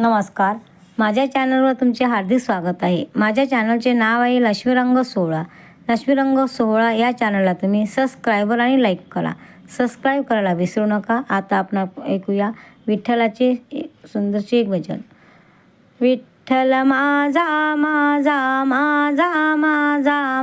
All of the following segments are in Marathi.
नमस्कार. माझ्या चॅनलवर तुमचे हार्दिक स्वागत आहे. माझ्या चॅनलचे नाव आहे लक्ष्मीरंग सोहळा. लक्ष्मीरंग सोहळा या चॅनलला तुम्ही सबस्क्रायबर आणि लाईक करा. सबस्क्राईब करायला विसरू नका. आता आपण ऐकूया विठ्ठलाचे एक सुंदरचे एक भजन. विठ्ठल माझा माझा माझा माझा माझा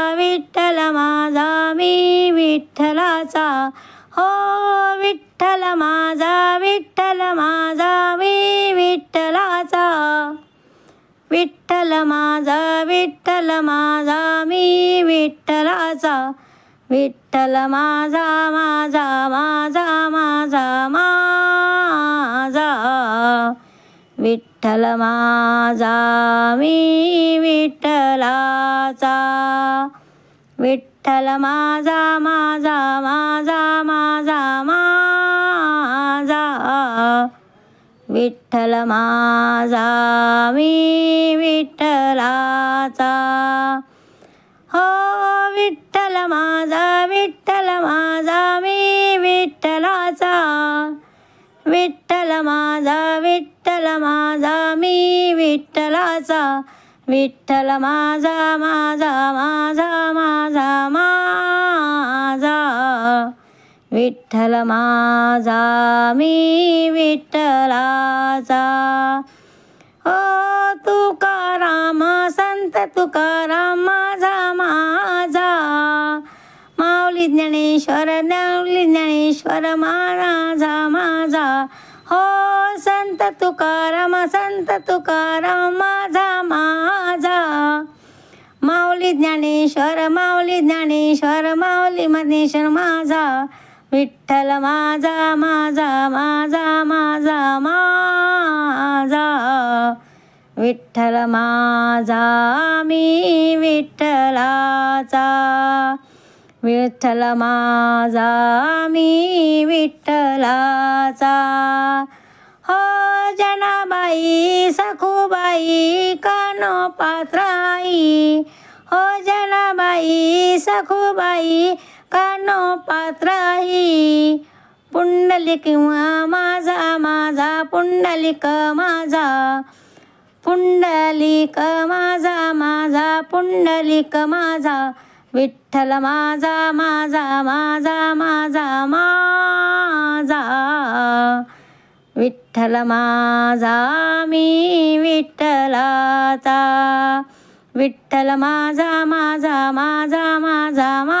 विठ्ठल माझा मी विठ्ठलाचा. हो विठ्ठल माझा विठ्ठल माझा मी विठ्ठलाचा. विठ्ठल माझा विठ्ठल माझा मी विठ्ठलाचा. विठ्ठल माझा माझा माझा माझा माझा. विठ्ठल माझा मी विठ्ठलाचा. विठ्ठल माझा माझा माझा माझा माझा. विठ्ठल माझा मी विठ्ठलाचा. हो विठ्ठल माझा विठ्ठल माझा मी विठ्ठलाचा. विठ्ठल माझा विठ्ठल माझा मी विठ्ठलाचा. विठ्ठल माझा माझा माझा. विठ्ठल माझा मी विठ्ठलाचा ओ तुकाराम संत तुकाराम माझा माझा. माऊली ज्ञानेश्वर माऊली ज्ञानेश्वर माझा माझा. हो संत तुकाराम संत तुकाराम माझा माझा. माऊली ज्ञानेश्वर माऊली ज्ञानेश्वर माऊली मधेश्वर माझा. विठ्ठल माझा माझा माझा माझा माझा. विठ्ठल माझा मी विठ्ठलाचा. विठ्ठल माझा मी विठ्ठलाचा. हो जनाबाई सखूबाई कानो पात्राई हो जनाबाई सखूबाई कानो पात्राई पुंडलिक माझा माझा पुंडलिक माझा. पुंडलिक माझा माझा पुंडलिक माझा. विठ्ठल माझा माझा माझा माझा माझा. विठ्ठल माझा मी विठ्ठलाचा. विठ्ठल माझा माझा माझा माझा मा